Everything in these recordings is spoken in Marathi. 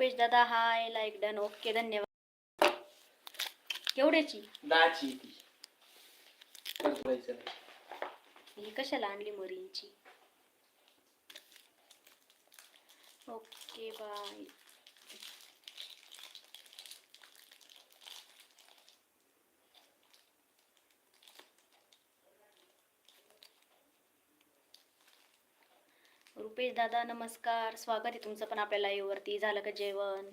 रुपेश दादा हाय लाईक डन ओके धन्यवाद. केवढ्याची दहाची ही कशाला आणली मरीनची? ओके बाय रुपेश दादा नमस्कार. स्वागत आहे तुमचं पण आपल्या लाईव्हवरती झालं का जेवण?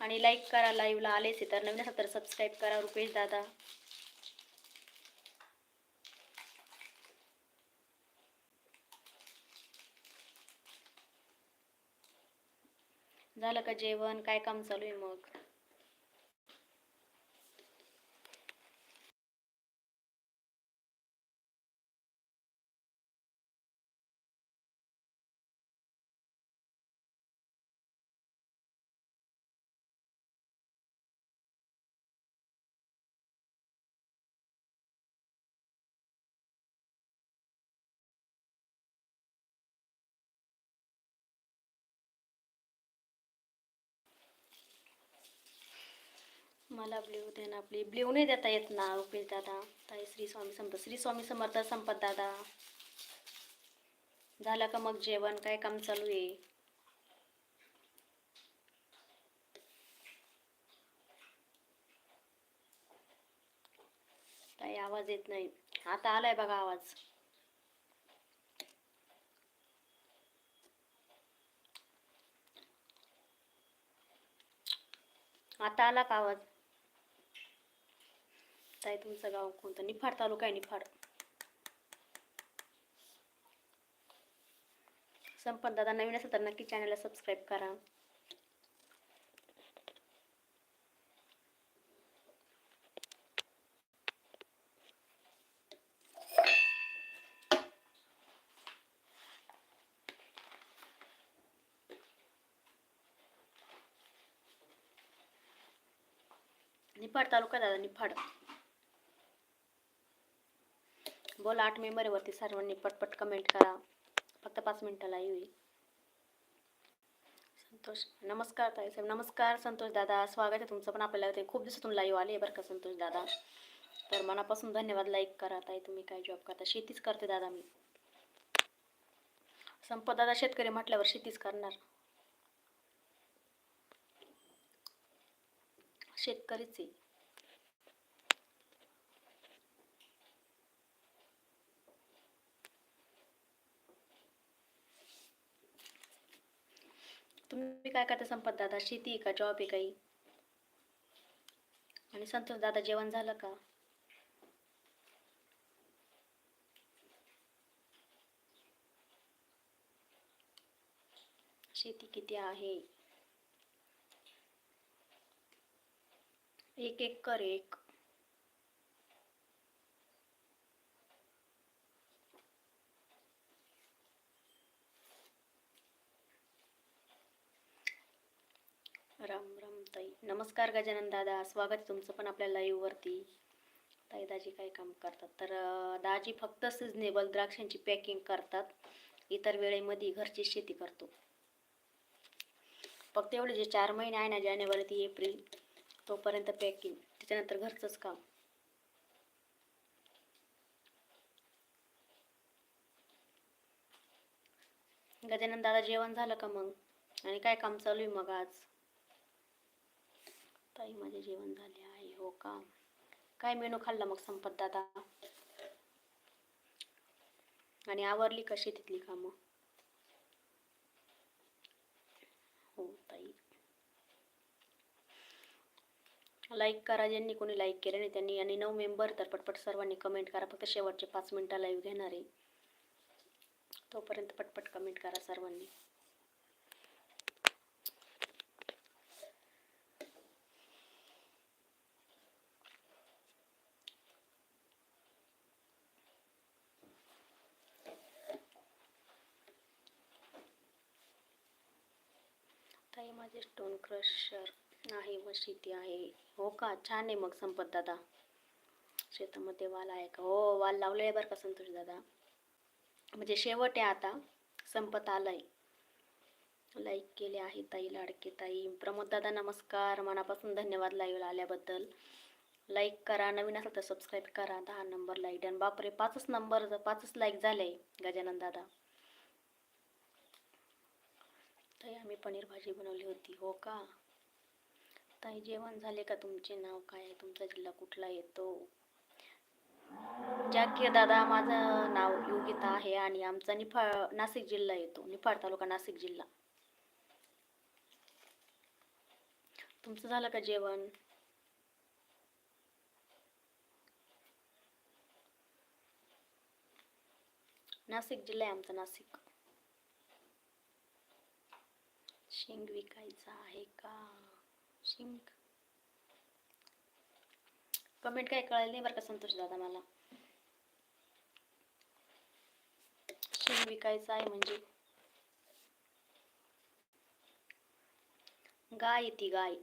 आणि लाईक करा लाईव्हला आलेच आहे तर नवीन असेल तर सबस्क्राईब करा रुपेश दादा. झालं का जेवण? काय काम चालू आहे मग? मला ब्ल्यू दे आपली ब्ल्यू नाही देता येत ना रुपेश दादा. ताई श्री स्वामी समर्थ श्री स्वामी समर्थ संपत दादा. झालं का मग जेवण? काय काम चालू आहे? काही आवाज येत नाही. आता आलाय बघा आवाज. आता आला का आवाज? ताई तुमचं गाव कोणतं? निफाड तालुका आहे निफाड. संपत दादा नवीन असेल तर नक्की चॅनलला सबस्क्राईब करा. निफाड तालुका दादा निफाड. बोला आठ मेंबरवरती सर्वांनी पटपट कमेंट करा. फक्त पाच मिनटाला येईल संतोष नमस्कार ताई साहेब नमस्कार संतोष दादा. स्वागत आहे तुमचं पण आपल्याला. ते खूप दिवसातून लाईव्ह आले बरं का संतोष दादा. तर मनापासून धन्यवाद लाईक करा ताई. तुम्ही काय जॉब करता? शेतीच करते दादा मी. संपत दादा शेतकरी म्हटल्यावर शेतीच करणार. शेतकरीच आहे. तुम्ही काय करता संपत दादा? शेती आहे का? जॉब आहे काही? आणि संतोष दादा जेवण झालं का? शेती किती आहे? एक एकर एक राम राम ताई. नमस्कार गजानन दादा. स्वागत आहे तुमचं पण आपल्या लाईववरती ताई दाजी काय काम करतात? तर दाजी फक्त सिजनेबल द्राक्षांची पॅकिंग करतात. इतर वेळेमध्ये घरची शेती करतो. फक्त एवढे जे चार महिने आहे ना जानेवारी ते एप्रिल तोपर्यंत पॅकिंग त्याच्यानंतर घरचंच काम. गजानन दादा जेवण झालं का मग? आणि काय काम चालू आहे मग आज? ताई माझे जेवण झाले आहे हो का? काय मेनू खाल्ला मग संपत दादा? आणि आवरली कशी तिथली कामं? हो ताई. लाईक करा ज्यांनी कोणी लाईक केलं नाही त्यांनी आणि नऊ मेंबर तर पटपट सर्वांनी कमेंट करा. फक्त शेवटचे पाच मिनटं लाईव्ह घेणार. आहे तोपर्यंत पटपट कमेंट करा सर्वांनी ताई माझे स्टोन क्रशर आहे व शेती आहे. हो का? छान आहे मग संपत दादा. शेतामध्ये वाल आहे का? हो वाल लावले आहे बरं का संतोष दादा. म्हणजे शेवट आहे आता. संपत आलाय. लाईक केले आहे ताई लाडके ताई. प्रमोद दादा नमस्कार. मनापासून धन्यवाद लाईव्ह आल्याबद्दल. लाईक करा. नवीन असेल तर सबस्क्राईब करा. दहा नंबर लाईक डन बापरे पाचच नंबर पाचच लाईक झाले. गजानन दादा ताई आम्ही पनीर भाजी बनवली होती हो का? ताई जेवण झाले का तुमचे? नाव काय आहे? तुमचा जिल्हा कुठला येतो? जाकीर दादा माझं नाव योगिता आहे आणि आमचा निफाड नाशिक जिल्हा येतो. निफाड तालुका नाशिक जिल्हा. तुमचं झालं का जेवण? नाशिक जिल्हा आहे आमचा नाशिक. शेंग विकायचा आहे का? शेंग? कमेंट काय कळलं नाही बरं का संतोष दादा मला? शेंग विकायचं आहे म्हणजे? गाय ती गाय.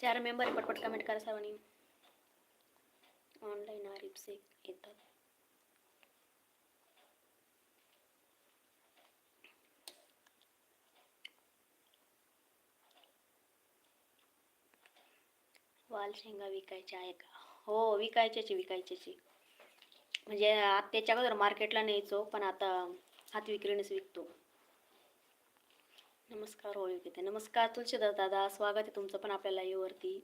चार मेंबर पटपट कमेंट करा सर्वांनी ऑनलाईन आरिप्स येतात. वाल शेंगा विकायच्या आहे का? हो विकायच्याची विकायच्याची. म्हणजे आत्याच्या अगोदर मार्केटला न्यायचो पण आता हात विक्रीनेच विकतो. नमस्कार हो विकते नमस्कार तुळशीदास दादा. स्वागत आहे तुमचं पण आपल्या लाईव्हवरती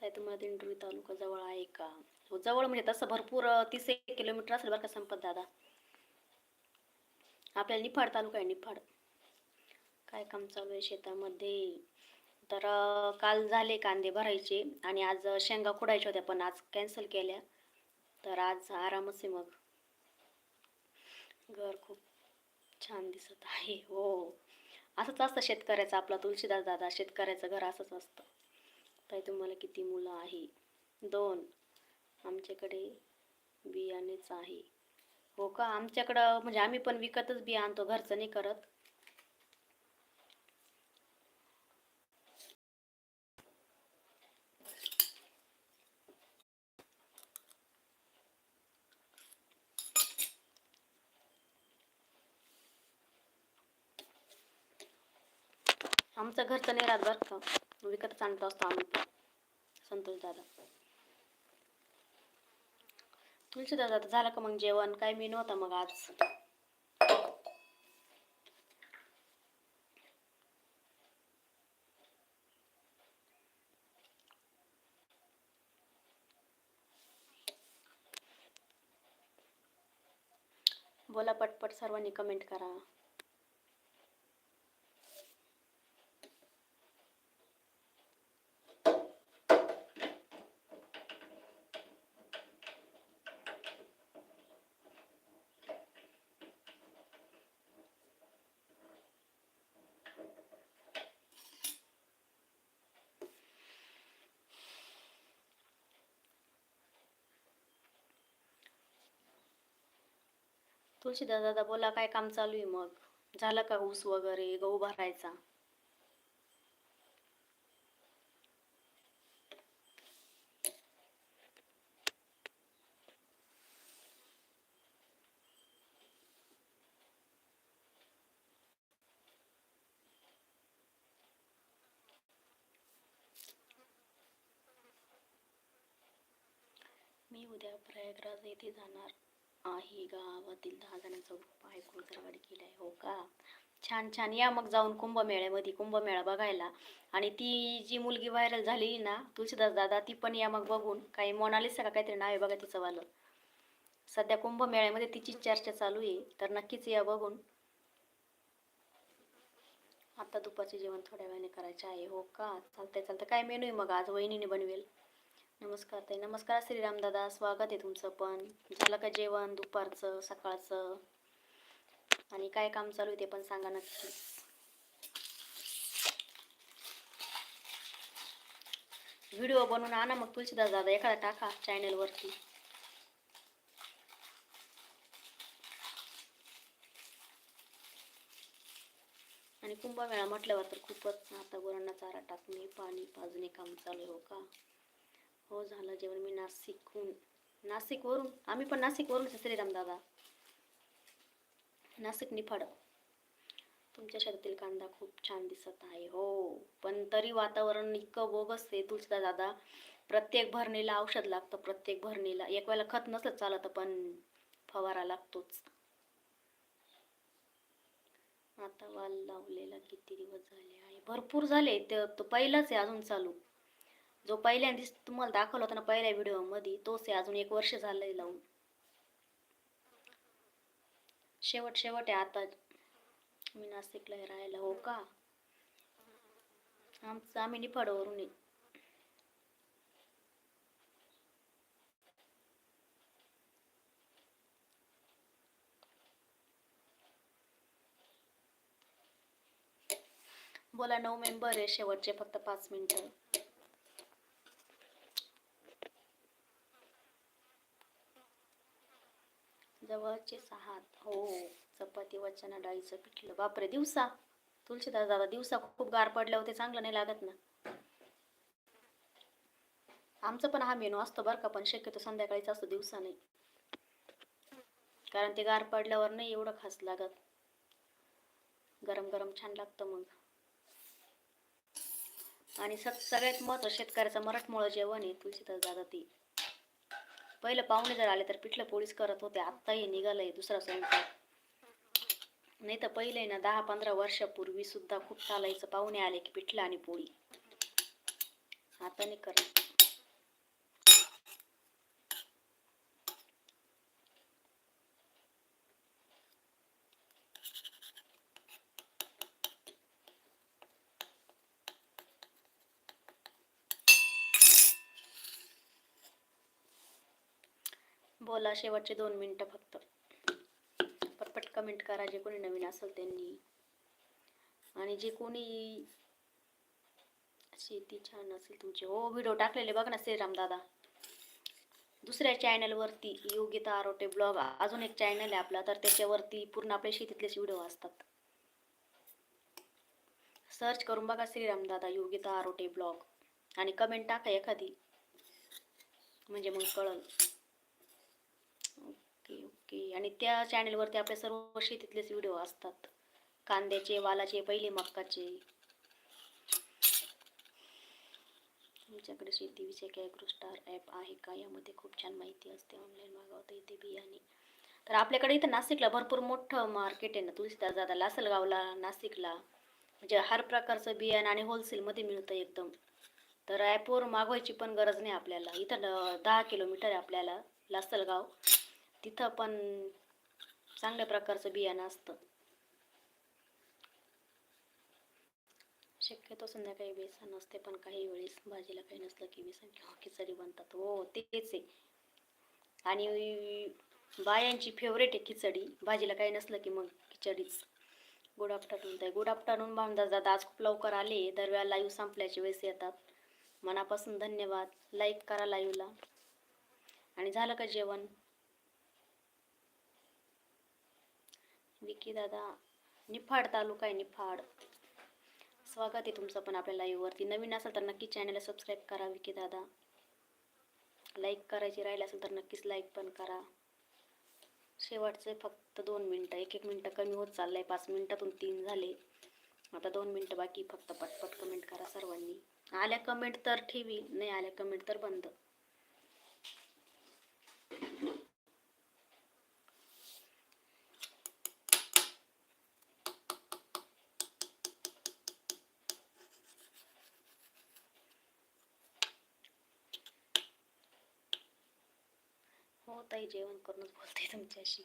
ताई तुम्हाला दिंडोरी तालुका जवळ आहे का? हो जवळ म्हणजे तसं भरपूर तीस एक किलोमीटर असेल बरं का संपत दादा. आपल्याला निफाड तालुका आहे निफाड. काय काम चालू आहे शेतामध्ये? तर काल झाले कांदे भरायचे आणि आज शेंगा खुडायच्या होत्या पण आज कॅन्सल केल्या. तर आज आरामच आहे मग. घर खूप छान दिसत आहे. हो. असंच असतं शेतकऱ्याचं आपला तुलसीदास दादा शेतकऱ्याचं घर असंच असतं. ताई तुम्हाला किती मुलं आहे? दोन. आमच्याकडे बियाणेच आहे. हो का? आमच्याकडं म्हणजे आम्ही पण विकतच बिया आणतो घरचं नाही करत. आमचं घरचं नाही राहत बरं का? विकतच आणतो असतो आम्ही संतोष दादा. तुलसी दादा आता झालं का मग जेवण? काय मी नव्हता मग आज? बोला पटपट सर्वांनी कमेंट करा. तुळशीदास दादा बोला काय काम चालू आहे मग? झालं का ऊस वगैरे गहू भरायचा? मी उद्या प्रयागराज येथे जाणार. आहे गावातील दहा जणांचा ग्रुप आहे गाडी आहे हो का? छान छान. या मग जाऊन कुंभमेळ्यामध्ये कुंभमेळा बघायला. आणि ती जी मुलगी व्हायरल झालेली ना तुळशीदास दादा ती पण या मग बघून. काही मोनालिसा का काहीतरी नाव आहे बघा तिचं वालं. सध्या कुंभमेळ्यामध्ये तिची चर्चा चालू आहे. तर नक्कीच या बघून. आता दुपारचे जेवण थोड्या वेळाने करायचे आहे हो का? चालतंय चालतं काय मेनू आहे मग आज? वहिनीने बनवेल. नमस्कार ताई. नमस्कार श्रीराम दादा. स्वागत आहे तुमचं पण. झालं का जेवण दुपारचं सकाळचं? आणि काय काम चालू आहे ते पण सांगा नक्की. व्हिडिओ बनवून आणा मग तुलसीदास दादा एखादा टाका चॅनलवरती. आणि कुंभमेळा म्हटल्यावर तर खूपच आता गुरांना चारा टाकणे पाणी पाजणे काम चालू आहे हो का? हो झालं जेवण मी नाशिकहून नाशिकवरून आम्ही पण नाशिकवरून श्रीराम दादा नाशिक निफाड. तुमच्या शेतातील कांदा खूप छान दिसत आहे. हो पण तरी वातावरण इतकं बोगस आहे तुळशीदा दादा. प्रत्येक भरणीला औषध लागतं प्रत्येक भरणीला. एक वेळेला खत नसलं चालत पण फवारा लागतोच. आता वाल लावलेला किती दिवस झाले आहे. भरपूर झाले ते पहिलाच आहे अजून चालू. जो पहिल्यांदा तुम्हाला दाखवला होता ना पहिल्या व्हिडिओमध्ये तोच आहे अजून एक वर्ष झालंय लावून. शेवट शेवट आहे आता. मी नाशिकला राहायला हो का? आमचं आम्ही निफाडवरून आहे. बोला नऊ मेंबर आहे शेवटचे फक्त पाच मिनिटं. जवळचे सहा हो, हो चपाती वचना डाळीचं पिठलं बापरे दिवसा. तुलसीदास दादा दिवसा खूप गार पडल्यावर होते चांगलं नाही लागत ना? आमचं पण हा मेनू असतो बरं का पण शक्यतो संध्याकाळीच असतो दिवसा नाही. कारण ते गार पडल्यावर नाही एवढं खास लागत. गरम गरम छान लागतं मग. आणि सग सगळ्यात महत्त्व शेतकऱ्याचं मराठमोळं जेवण आहे तुलसीदास दादा ती. पहिलं पाहुणे जर आले तर पिठलं पोळीच करत होते आत्ताही निघालंय दुसरा स्वयंपाक. नाही तर पहिले ना दहा पंधरा वर्षापूर्वी सुद्धा खूप चालायचं पाहुणे आले की पिठलं आणि पोळी. आता नाही करत. बोला शेवटचे दोन मिनटं फक्त. पटपट कमेंट करा जे कोणी नवीन असेल त्यांनी. आणि जे कोणी शेती छान असेल तुमची. हो व्हिडिओ टाकलेले बघ ना श्रीराम दादा. दुसऱ्या चॅनलवरती योगिता आरोटे ब्लॉग अजून एक चॅनल आहे आपला तर त्याच्यावरती पूर्ण आपल्या शेतीतलेच व्हिडिओ असतात. सर्च करून बघा श्रीराम दादा योगिता आरोटे ब्लॉग आणि कमेंट टाका एखादी. म्हणजे मग कळल. ओके आणि त्या चॅनलवरती आपल्या सर्व शेतीतलेच व्हिडिओ असतात. कांद्याचे वालाचे पहिले मक्काचे. तुमच्याकडे शेतीविषयक ॲग्रो स्टार ॲप आहे का? यामध्ये खूप छान माहिती असते. ऑनलाईन मागवता येते बियाणे. तर आपल्याकडे इथं नाशिकला भरपूर मोठं मार्केट आहे ना. तुळशीदार दादा लासलगावला नाशिकला. म्हणजे हर प्रकारचं बियाणं आणि होलसेलमध्ये मिळतं एकदम. तर ॲपवर मागवायची पण गरज नाही आपल्याला. इथं दहा किलोमीटर आहे आपल्याला लासलगाव. तिथं पण चांगल्या प्रकारचं बियाणं असतं. शक्यतो संध्याकाळी बेसन असते पण काही वेळेस भाजीला काही नसलं की बेसन किंवा खिचडी बनतात. हो तेच आहे. आणि बायांची फेवरेट आहे खिचडी. भाजीला काही नसलं की मग खिचडीच. गुड आफ्टरनून ताई. गुड आफ्टरनून भामदास दादा. आज खूप लवकर आले. दरवेळा लाईव्ह संपल्याचे वेळेस येतात. मनापासून धन्यवाद. लाईक करा लाईव्हला आणि झालं का जेवण? विकी दादा निफाड तालुका आहे निफाड. स्वागत आहे तुमचं पण आपल्या लाईव्हवरती नवीन असेल तर नक्की चॅनलला सबस्क्राईब करा विकी दादा. लाईक करायची राहिली असेल तर नक्कीच लाईक पण करा. शेवटचे फक्त दोन मिनटं एक एक मिनटं कमी होत चाललंय. पाच मिनटातून तीन झाले. आता दोन मिनटं बाकी फक्त पटपट कमेंट करा सर्वांनी. आल्या कमेंट तर ठेवी नाही आल्या कमेंट तर बंद. हो जेवण करूनच बोलते तुमच्याशी.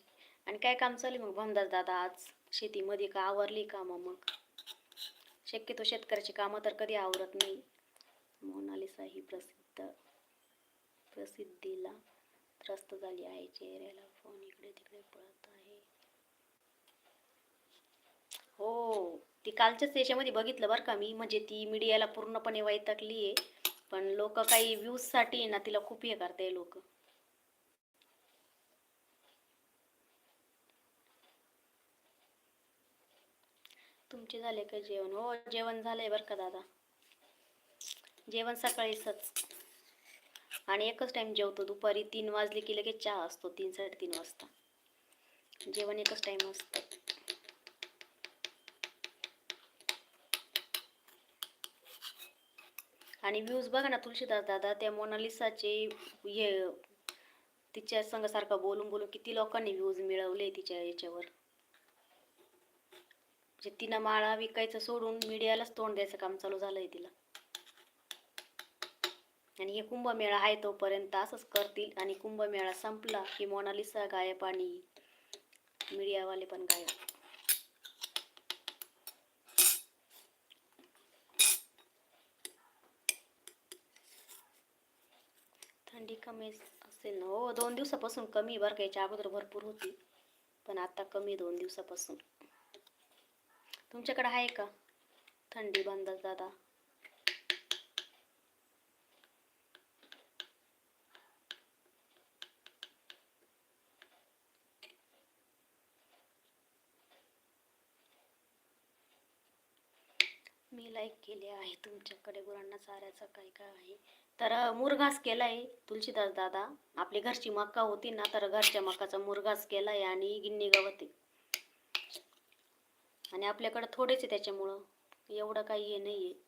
आणि काय काम चालू आहे मग भमदास दादा आज? शेतीमध्ये का आवरली कामं मग? शक्यतो शेतकऱ्याची कामं तर कधी आवरत नाही. मोनालिसा ही प्रसिद्ध प्रसिद्धीला त्रस्त झाली आहे. चेहऱ्याला फोन इकडे तिकडे पळत आहे. हो ती कालच्याच याच्यामध्ये बघितलं बरं का मी. म्हणजे ती मीडियाला पूर्णपणे वैतागली आहे पण लोक काही व्ह्यूजसाठी ना तिला खूप हे करते लोक. तुमचे झाले का जेवण? हो जेवण झालंय बरं का दादा. जेवण सकाळीच आणि एकच टाईम जेवतो. दुपारी तीन वाजले की लगेच चहा असतो तीन साडेतीन वाजता. जेवण एकच टाईम असतं. आणि व्ह्यूज बघा ना तुळशीदास दादा त्या मोनालिसाचे हे तिच्या संघासारखं बोलून बोलून किती लोकांनी व्ह्यूज मिळवले तिच्या याच्यावर. म्हणजे तिनं माळा विकायचं सोडून मीडियालाच तोंड द्यायचं काम चालू झालंय तिला. आणि हे कुंभमेळा आहे तोपर्यंत असंच करतील आणि कुंभमेळा संपला की मोनालिसा गायब आणि मीडियावाले पण गायब. थंडी कमी असेल ना? हो दोन दिवसापासून कमी बरं का याच्या अगोदर भरपूर होती. पण आता कमी दोन दिवसापासून. तुमच्याकडे आहे का? थंडी बंद दादा. मी लाईक केले आहे तुमच्याकडे गुरांना चाऱ्याचं काय काय आहे. तर अं, मुरघास केलाय तुलसीदास दादा. आपली घरची मका होती ना तर घरच्या मकाचा मुरघास केलाय आणि गिन्नी गवत. आणि आपल्याकडं थोडेच आहे त्याच्यामुळं. एवढं काही हे नाही आहे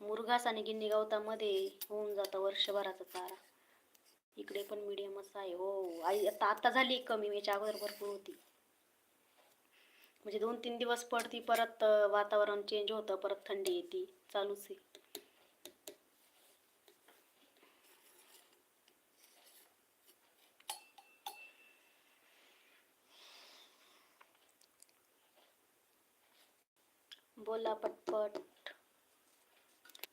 मुरघास आणि गिन्नी गवतामध्ये होऊन जातं वर्षभराचा चारा. इकडे पण मिडियमच आहे. हो आई आता आता झाली कमी याच्या अगोदर भरपूर होती. म्हणजे दोन तीन दिवस पडती परत वातावरण चेंज होतं परत थंडी येते. चालूच आहे. बोला पटपट.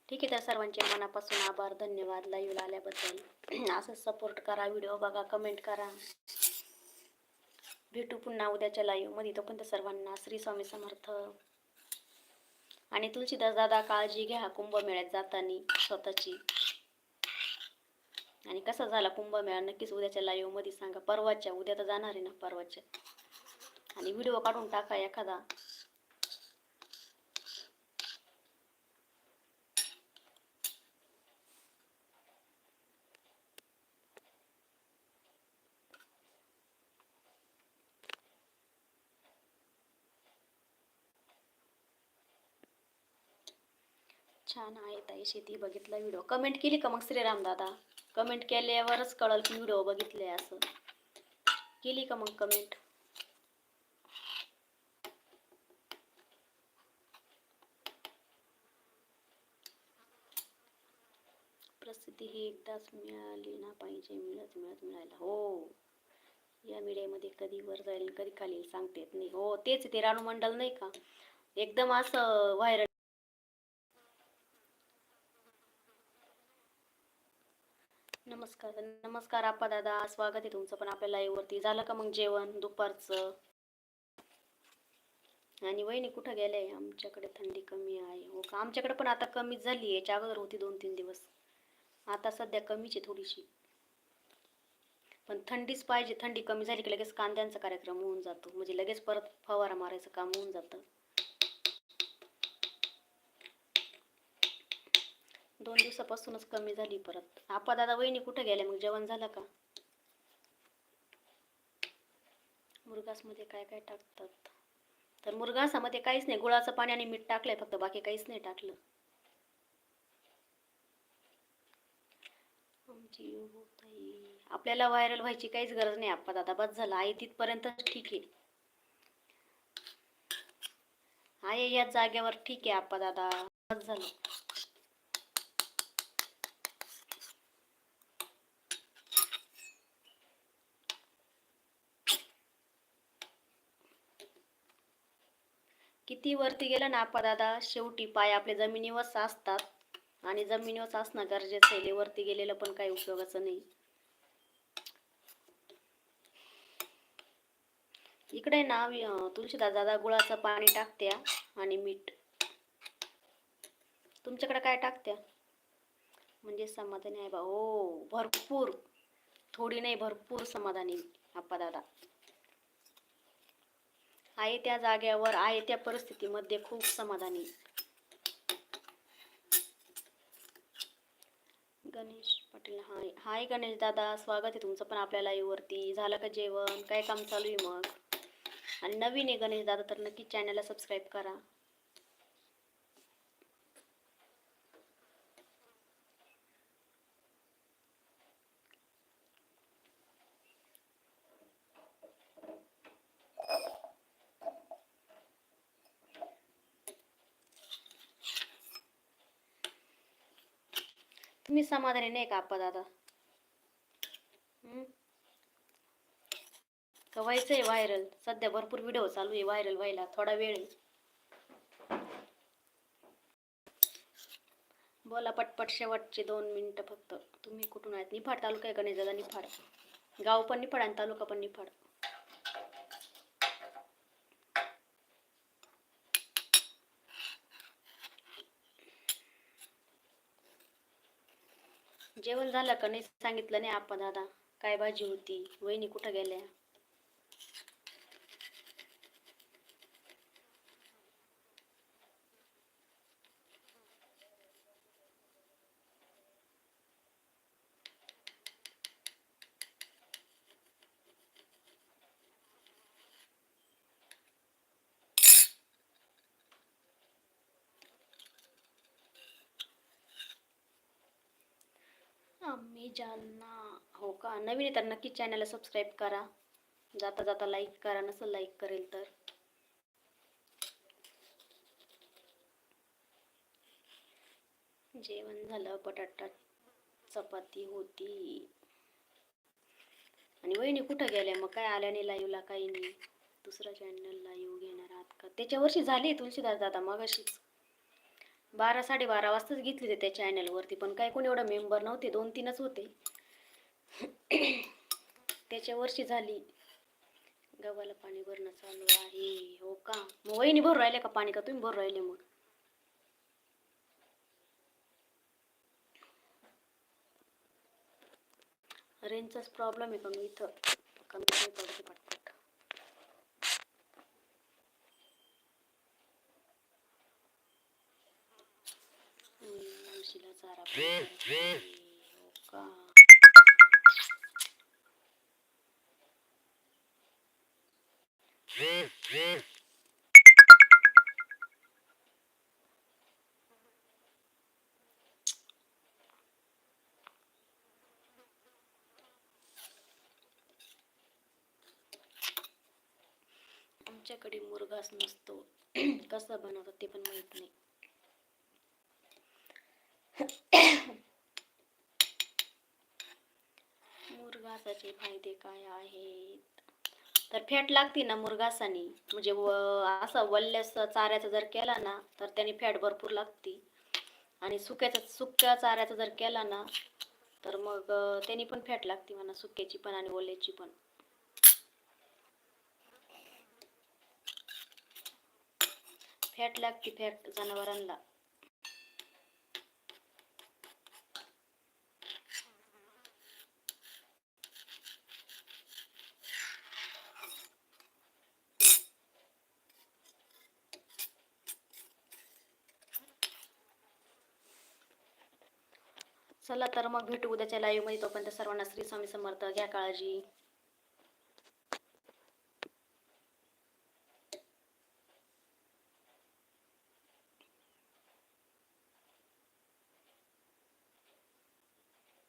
ठीक आहे तर सर्वांचे मनापासून आभार धन्यवाद लाईव्ह आल्याबद्दल. असंच सपोर्ट करा व्हिडिओ बघा कमेंट करा. भेटू पुन्हा उद्याच्या लाईव्हमध्ये तोपर्यंत सर्वांना श्री स्वामी समर्थ. आणि तुलसीदास दादा काळजी घ्या कुंभमेळ्यात जाताना स्वतःची. आणि कसा झाला कुंभमेळा नक्कीच उद्याच्या लाईव्हमध्ये सांगा. परवाच्या उद्या तर जाणार आहे ना परवाच्या. आणि व्हिडिओ काढून टाका एखादा. छान आहे ताई शेती बघितला व्हिडिओ कमेंट केली का मग श्रीराम दादा? कमेंट केल्यावरच कळल की व्हिडिओ बघितले असं. केली का मग कमेंट प्रसिद्धी ही एकदाच मिळाली ना पाहिजे मिळत मिळत मिळायला. हो. या मीडियामध्ये कधी वर जाईल कधी खाली सांगतेत सांगता येत नाही. हो तेच ते रानू मंडल नाही का? एकदम असं व्हायरल नमस्कार नमस्कार आप्पा दादा. स्वागत आहे तुमचं पण आपल्या live वरती. झालं का मग जेवण दुपारचं? आणि वहिनी कुठं गेले आमच्याकडे थंडी कमी आहे. हो का? आमच्याकडे पण आता कमीच झाली आहे. याच्या अगोदर होती दोन तीन दिवस. आता सध्या कमीच आहे थोडीशी. पण थंडीच पाहिजे. थंडी कमी झाली की लगेच कांद्यांचा कार्यक्रम होऊन जातो. म्हणजे लगेच परत फवारा मारायचं काम होऊन जातं. दोन दिवसापासूनच कमी झाली परत. आपा दादा वहिनी कुठे गेल्या? मग जेवण झालं का? मुरगासमध्ये काय काय टाकतात? तर मुरगासामध्ये काहीच नाही. गुळाचं पाणी आणि मीठ टाकलंय फक्त. बाकी काहीच नाही टाकलं. आमची हो आपल्याला व्हायरल व्हायची काहीच गरज नाही आपा दादा. बस झालं. आहे तिथपर्यंत ठीक आहे. आहे या जागेवर ठीक आहे आपा दादा. बस झालं. किती वरती गेलं ना आपा दादा? शेवटी पाय आपले जमिनीवर असतात. आणि जमिनीवर असणं गरजेचं आहे. वरती गेलेलं पण काही उपयोगाचं नाही. इकडे ना तुळशीदा दादा गुळाचं पाणी टाकत्या आणि मीठ. तुमच्याकडे काय टाकत्या? म्हणजे समाधानी आहे बा. हो भरपूर. थोडी नाही भरपूर समाधानी आप्पा दादा. आहे त्या जाग्यावर आहे त्या परिस्थितीमध्ये खूप समाधानी. गणेश पाटील हाय. हाय गणेश दादा स्वागत आहे तुमचं पण आपल्या live वरती. झालं का जेवण? काय काम चालू आहे मग? आणि नवीन आहे गणेश दादा तर नक्की चॅनलला सबस्क्राईब करा तुम्ही समाधानी नाही का आप्पा दादा व्हायचं आहे व्हायरल सध्या भरपूर व्हिडिओ चालू आहे व्हायरल व्हायला थोडा वेळ बोला पटपट शेवटचे दोन मिनिटं फक्त तुम्ही कुठून आहेत निफाड तालुका आहे गणेश दादा निफाड गाव पण निफाड आणि तालुका पण निफाड जेवण झालं का? नाही सांगितलं नाही आपण दादा काय भाजी होती? वहिनी कुठं गेल्या? आम्ही जालना हो का? नवीन येतात नक्की चॅनलला सबस्क्राईब करा. जाता जाता लाईक करा. नसं लाईक करेल तर. जेवण झालं. बटाटा चपाती होती. आणि वहिनी कुठं गेल्या? मग काय आल्या नाही लाईव्हला काही नाही. दुसऱ्या चॅनल लाईव्ह घेणार आहात का? त्याच्या वर्षी झाली तुलसीदास दादा मग अशीच बारा साडेबारा वाजताच घेतली होती त्या चॅनलवरती पण काय कोणी एवढं मेंबर नव्हते दोन तीनच होते. त्याच्या वर्षी झाली. गव्हाला पाणी भरणं चालू आहे. हो का? मग वहिनी भरू राहिले का पाणी का? तुम्ही भरू राहिले मग. रेंजचाच प्रॉब्लेम आहे का? मी इथं कमी कमी पडते म्हशीला चारा का? आमच्याकडे मुरघास नसतो. कसा बनवतात ते पण माहीत नाही. मुरघासाचे फायदे काय आहेत? तर फॅट लागते ना मुरगासानी म्हणजे व असं वल्ल्यास चाऱ्याचा जर केला ना तर त्याने फॅट भरपूर लागते. आणि सुक्याचा सुक्या चाऱ्याचा जर केला ना तर मग अं, त्याने पण फॅट लागते म्हणा सुक्याची पण आणि ओल्याची पण. फॅट लागते फॅट जनावरांना. चला तर मग भेटू उद्याच्या लाईव्हमध्ये. तोपर्यंत सर्वांना श्री स्वामी समर्थ. घ्या काळजी.